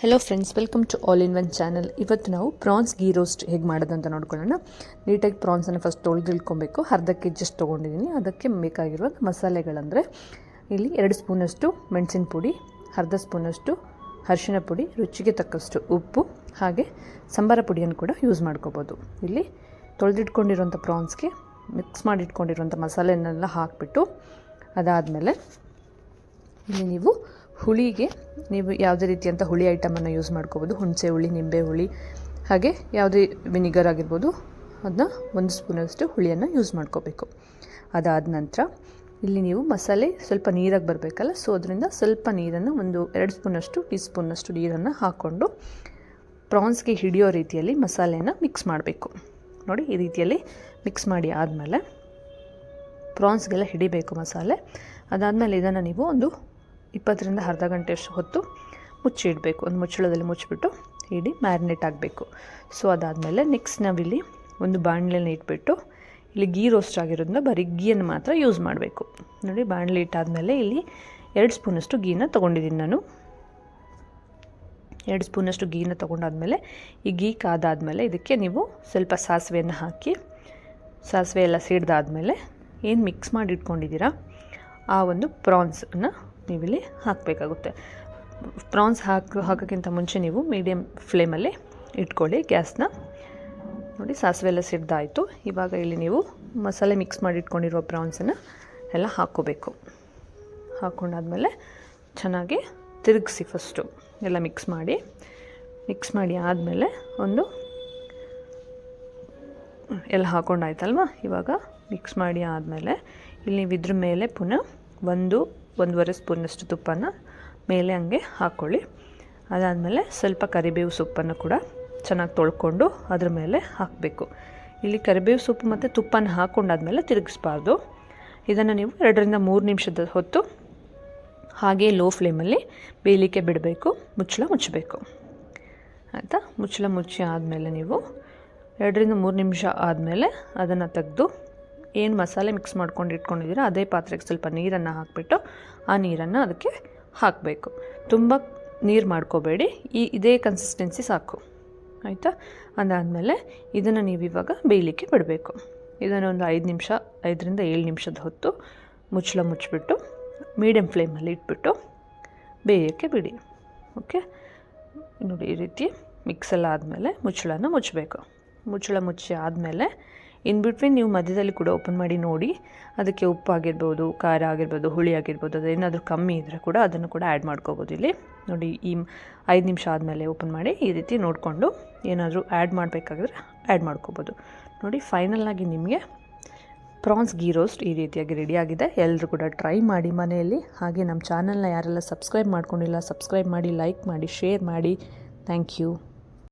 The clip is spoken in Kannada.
Hello friends welcome to all in one channel ಇವತ್ತು ನಾವು ಪ್ರಾನ್ಸ್ ಗೀ ರೋಸ್ಟ್ ಹೇಗೆ ಮಾಡೋದು ಅಂತ ನೋಡ್ಕೊಳ್ಳೋಣ. ನೀಟಾಗಿ ಪ್ರಾನ್ಸನ್ನು ಫಸ್ಟ್ ತೊಳೆದಿಳ್ಕೊಬೇಕು ಅರ್ಧ ಕೆ ಜಿಷ್ಟು ತೊಗೊಂಡಿದ್ದೀನಿ. ಅದಕ್ಕೆ ಬೇಕಾಗಿರುವ ಮಸಾಲೆಗಳಂದರೆ ಇಲ್ಲಿ ಎರಡು ಸ್ಪೂನಷ್ಟು ಮೆಣಸಿನ ಪುಡಿ, ಅರ್ಧ ಸ್ಪೂನಷ್ಟು ಅರಿಶಿನ ಪುಡಿ, ರುಚಿಗೆ ತಕ್ಕಷ್ಟು ಉಪ್ಪು, ಹಾಗೆ ಸಂಬಾರ ಪುಡಿಯನ್ನು ಕೂಡ ಯೂಸ್ ಮಾಡ್ಕೋಬೋದು. ಇಲ್ಲಿ ತೊಳೆದಿಟ್ಕೊಂಡಿರುವಂಥ ಪ್ರಾನ್ಸ್ಗೆ ಮಿಕ್ಸ್ ಮಾಡಿಟ್ಕೊಂಡಿರುವಂಥ ಮಸಾಲೆನೆಲ್ಲ ಹಾಕಿಬಿಟ್ಟು ಅದಾದಮೇಲೆ ಇಲ್ಲಿ ನೀವು ಹುಳಿಗೆ ನೀವು ಯಾವುದೇ ರೀತಿಯಂಥ ಹುಳಿ ಐಟಮನ್ನು ಯೂಸ್ ಮಾಡ್ಕೋಬೋದು. ಹುಣಸೆ ಹುಳಿ, ನಿಂಬೆ ಹುಳಿ, ಹಾಗೆ ಯಾವುದೇ ವಿನಿಗರ್ ಆಗಿರ್ಬೋದು ಅದನ್ನ ಒಂದು ಸ್ಪೂನಷ್ಟು ಹುಳಿಯನ್ನು ಯೂಸ್ ಮಾಡ್ಕೋಬೇಕು. ಅದಾದ ನಂತರ ಇಲ್ಲಿ ನೀವು ಮಸಾಲೆ ಸ್ವಲ್ಪ ನೀರಾಗಿ ಬರಬೇಕಲ್ಲ ಸೊ ಅದರಿಂದ ಸ್ವಲ್ಪ ನೀರನ್ನು ಒಂದು ಎರಡು ಸ್ಪೂನಷ್ಟು ಟೀ ಸ್ಪೂನಷ್ಟು ನೀರನ್ನು ಹಾಕ್ಕೊಂಡು ಪ್ರಾನ್ಸ್ಗೆ ಹಿಡಿಯೋ ರೀತಿಯಲ್ಲಿ ಮಸಾಲೆಯನ್ನು ಮಿಕ್ಸ್ ಮಾಡಬೇಕು. ನೋಡಿ, ಈ ರೀತಿಯಲ್ಲಿ ಮಿಕ್ಸ್ ಮಾಡಿ ಆದಮೇಲೆ ಪ್ರಾನ್ಸ್ಗೆಲ್ಲ ಹಿಡಿಬೇಕು ಮಸಾಲೆ. ಅದಾದಮೇಲೆ ಇದನ್ನು ನೀವು ಒಂದು ಇಪ್ಪತ್ತರಿಂದ ಅರ್ಧ ಗಂಟೆಯಷ್ಟು ಹೊತ್ತು ಮುಚ್ಚಿಡಬೇಕು. ಒಂದು ಮುಚ್ಚಳದಲ್ಲಿ ಮುಚ್ಚಿಬಿಟ್ಟು ಇಡೀ ಮ್ಯಾರಿನೇಟ್ ಆಗಬೇಕು. ಸೊ, ಅದಾದಮೇಲೆ ನೆಕ್ಸ್ಟ್ ನಾವಿಲ್ಲಿ ಒಂದು ಬಾಣಲೆನ ಇಟ್ಬಿಟ್ಟು ಇಲ್ಲಿ ಗೀ ರೋಸ್ಟ್ ಆಗಿರೋದ್ರಿಂದ ಬರೀ ಗೀಯನ್ನು ಮಾತ್ರ ಯೂಸ್ ಮಾಡಬೇಕು. ನೋಡಿ, ಬಾಣಲೆ ಇಟ್ಟಾದಮೇಲೆ ಇಲ್ಲಿ ಎರಡು ಸ್ಪೂನಷ್ಟು ಗೀನ ತೊಗೊಂಡಿದ್ದೀನಿ ನಾನು. ಎರಡು ಸ್ಪೂನಷ್ಟು ಗೀನ ತೊಗೊಂಡಾದಮೇಲೆ ಈ ಗೀ ಕಾದಾದಮೇಲೆ ಇದಕ್ಕೆ ನೀವು ಸ್ವಲ್ಪ ಸಾಸಿವೆಯನ್ನು ಹಾಕಿ, ಸಾಸಿವೆ ಎಲ್ಲ ಸಿಡ್ದಾದಮೇಲೆ ಏನು ಮಿಕ್ಸ್ ಮಾಡಿ ಇಟ್ಕೊಂಡಿದ್ದೀರಾ ಆ ಒಂದು ಪ್ರಾನ್ಸನ್ನು ನೀವಿಲ್ಲಿ ಹಾಕಬೇಕಾಗುತ್ತೆ. ಪ್ರಾನ್ಸ್ ಹಾಕಿ, ಹಾಕೋಕ್ಕಿಂತ ಮುಂಚೆ ನೀವು ಮೀಡಿಯಮ್ ಫ್ಲೇಮಲ್ಲಿ ಇಟ್ಕೊಳ್ಳಿ ಗ್ಯಾಸ್ನ. ನೋಡಿ, ಸಾಸಿವೆ ಎಲ್ಲ ಸಿಡ್ದಾಯಿತು. ಇವಾಗ ಇಲ್ಲಿ ನೀವು ಮಸಾಲೆ ಮಿಕ್ಸ್ ಮಾಡಿ ಇಟ್ಕೊಂಡಿರೋ ಪ್ರಾನ್ಸನ್ನು ಎಲ್ಲ ಹಾಕ್ಕೋಬೇಕು. ಹಾಕ್ಕೊಂಡಾದ್ಮೇಲೆ ಚೆನ್ನಾಗಿ ತಿರುಗಿಸಿ ಫಸ್ಟು ಎಲ್ಲ ಮಿಕ್ಸ್ ಮಾಡಿ. ಮಿಕ್ಸ್ ಮಾಡಿ ಆದಮೇಲೆ ಒಂದು ಎಲ್ಲ ಹಾಕ್ಕೊಂಡಾಯ್ತಲ್ವ ಇವಾಗ ಮಿಕ್ಸ್ ಮಾಡಿ ಆದಮೇಲೆ ಇಲ್ಲಿ ನೀವು ಇದ್ರ ಮೇಲೆ ಪುನಃ ಒಂದು ಒಂದೂವರೆ ಸ್ಪೂನಷ್ಟು ತುಪ್ಪನ ಮೇಲೆ ಹಂಗೆ ಹಾಕ್ಕೊಳ್ಳಿ ಅದಾದಮೇಲೆ ಸ್ವಲ್ಪ ಕರಿಬೇವು ಸೊಪ್ಪನ್ನು ಕೂಡ ಚೆನ್ನಾಗಿ ತೊಳ್ಕೊಂಡು ಅದ್ರ ಮೇಲೆ ಹಾಕಬೇಕು. ಇಲ್ಲಿ ಕರಿಬೇವು ಸೊಪ್ಪು ಮತ್ತು ತುಪ್ಪನ ಹಾಕ್ಕೊಂಡಾದ್ಮೇಲೆ ತಿರುಗಿಸ್ಬಾರ್ದು. ಇದನ್ನು ನೀವು ಎರಡರಿಂದ ಮೂರು ನಿಮಿಷದ ಹೊತ್ತು ಹಾಗೆ ಲೋ ಫ್ಲೇಮಲ್ಲಿ ಬೇಯಲಿಕ್ಕೆ ಬಿಡಬೇಕು, ಮುಚ್ಚಳ ಮುಚ್ಚಬೇಕು. ಆಯಿತಾ? ಮುಚ್ಚಳ ಮುಚ್ಚಿ ಆದಮೇಲೆ ನೀವು ಎರಡರಿಂದ ಮೂರು ನಿಮಿಷ ಆದಮೇಲೆ ಅದನ್ನು ತೆಗೆದು ಏನು ಮಸಾಲೆ ಮಿಕ್ಸ್ ಮಾಡ್ಕೊಂಡು ಇಟ್ಕೊಂಡಿದ್ದೀರೋ, ಅದೇ ಪಾತ್ರೆಗೆ ಸ್ವಲ್ಪ ನೀರನ್ನು ಹಾಕಿಬಿಟ್ಟು ಆ ನೀರನ್ನು ಅದಕ್ಕೆ ಹಾಕಬೇಕು. ತುಂಬ ನೀರು ಮಾಡ್ಕೋಬೇಡಿ. ಈ ಇದೇ ಕನ್ಸಿಸ್ಟೆನ್ಸಿ ಸಾಕು. ಆಯಿತಾ? ಅದಾದಮೇಲೆ ಇದನ್ನು ನೀವು ಇವಾಗ ಬೇಯಲಿಕ್ಕೆ ಬಿಡಬೇಕು. ಇದನ್ನು ಒಂದು ಐದು ನಿಮಿಷ, ಐದರಿಂದ ಏಳು ನಿಮಿಷದ ಹೊತ್ತು ಮುಚ್ಚಳ ಮುಚ್ಚಿಬಿಟ್ಟು ಮೀಡಿಯಮ್ ಫ್ಲೇಮಲ್ಲಿ ಇಟ್ಬಿಟ್ಟು ಬೇಯೋಕ್ಕೆ ಬಿಡಿ. ಓಕೆ ನೋಡಿ ಈ ರೀತಿ ಮಿಕ್ಸ್ ಎಲ್ಲ ಆದಮೇಲೆ ಮುಚ್ಚಳನ ಮುಚ್ಚಬೇಕು. ಮುಚ್ಚಳ ಮುಚ್ಚಿ ಆದಮೇಲೆ ಇನ್ ಬಿಟ್ವೀನ್ ನೀವು ಮಧ್ಯದಲ್ಲಿ ಕೂಡ ಓಪನ್ ಮಾಡಿ ನೋಡಿ, ಅದಕ್ಕೆ ಉಪ್ಪು ಆಗಿರ್ಬೋದು, ಖಾರ ಆಗಿರ್ಬೋದು, ಹುಳಿ ಆಗಿರ್ಬೋದು ಅದೇನಾದರೂ ಕಮ್ಮಿ ಇದ್ದರೆ ಕೂಡ ಅದನ್ನು ಕೂಡ ಆ್ಯಡ್ ಮಾಡ್ಕೋಬೋದು ಇಲ್ಲಿ. ನೋಡಿ, ಈ ಐದು ನಿಮಿಷ ಆದಮೇಲೆ ಓಪನ್ ಮಾಡಿ ಈ ರೀತಿ ನೋಡಿಕೊಂಡು ಏನಾದರೂ ಆ್ಯಡ್ ಮಾಡಬೇಕಾದ್ರೆ ಆ್ಯಡ್ ಮಾಡ್ಕೋಬೋದು. ನೋಡಿ ಫೈನಲ್ಲಾಗಿ ನಿಮಗೆ ಪ್ರಾನ್ಸ್ ಗೀ ರೋಸ್ಟ್ ಈ ರೀತಿಯಾಗಿ ರೆಡಿಯಾಗಿದೆ ಎಲ್ಲರೂ ಕೂಡ ಟ್ರೈ ಮಾಡಿ ಮನೆಯಲ್ಲಿ. ಹಾಗೆ ನಮ್ಮ ಚಾನಲ್ನ ಯಾರೆಲ್ಲ ಸಬ್ಸ್ಕ್ರೈಬ್ ಮಾಡ್ಕೊಂಡಿಲ್ಲ ಸಬ್ಸ್ಕ್ರೈಬ್ ಮಾಡಿ ಲೈಕ್ ಮಾಡಿ ಶೇರ್ ಮಾಡಿ. Thank you